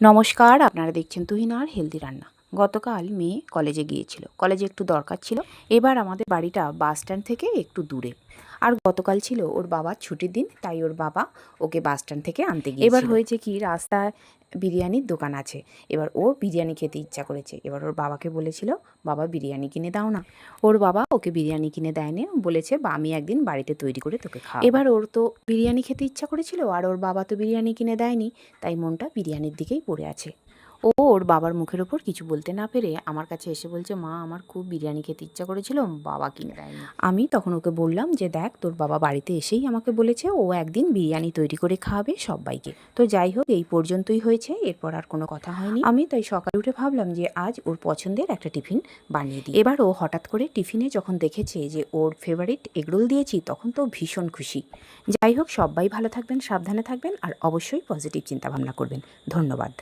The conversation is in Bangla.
নমস্কার আপনারা দেখছেন তুহিনার হেলদি রান্না। গতকাল মেয়ে কলেজে গিয়েছিল। কলেজে একটু দরকার ছিল। এবার আমাদের বাড়িটা বাস স্ট্যান্ড থেকে একটু দূরে। আর গতকাল ছিল ওর বাবার ছুটির দিন, তাই ওর বাবা ওকে বাস স্ট্যান্ড থেকে আনতে গিয়ে এবার হয়েছে কি, রাস্তায় বিরিয়ানির দোকান আছে। এবার ওর বিরিয়ানি খেতে ইচ্ছা করেছে। এবার ওর বাবাকে বলেছিল, বাবা, বিরিয়ানি কিনে দাও না। ওর বাবা ওকে বিরিয়ানি কিনে দেয়নি। বলেছে, বা, আমি একদিন বাড়িতে তৈরি করে তোকে খাওয়া এবার ওর তো বিরিয়ানি খেতে ইচ্ছা করেছিল, আর ওর বাবা তো বিরিয়ানি কিনে দেয়নি। তাই মনটা বিরিয়ানির দিকেই পড়ে আছে। ও ওর বাবার মুখের ওপর কিছু বলতে না পেরে আমার কাছে এসে বলছে, মা, আমার খুব বিরিয়ানি খেতে ইচ্ছা করেছিল, বাবা কিনে দেয়নি। আমি তখন ওকে বললাম যে, দেখ, তোর বাবা বাড়িতে এসেই আমাকে বলেছে, ও একদিন বিরিয়ানি তৈরি করে খাওয়াবে সবাইকে। তো যাই হোক, এই পর্যন্তই হয়েছে, এরপর আর কোনো কথা হয়নি। আমি তাই সকালে উঠে ভাবলাম যে, আজ ওর পছন্দের একটা টিফিন বানিয়ে দিই। এবার ও হঠাৎ করে টিফিনে যখন দেখেছে যে, ওর ফেভারিট এগরোল দিয়েছি, তখন তো ভীষণ খুশি। যাই হোক, সবাই ভালো থাকবেন, সাবধানে থাকবেন, আর অবশ্যই পজিটিভ চিন্তাভাবনা করবেন। ধন্যবাদ।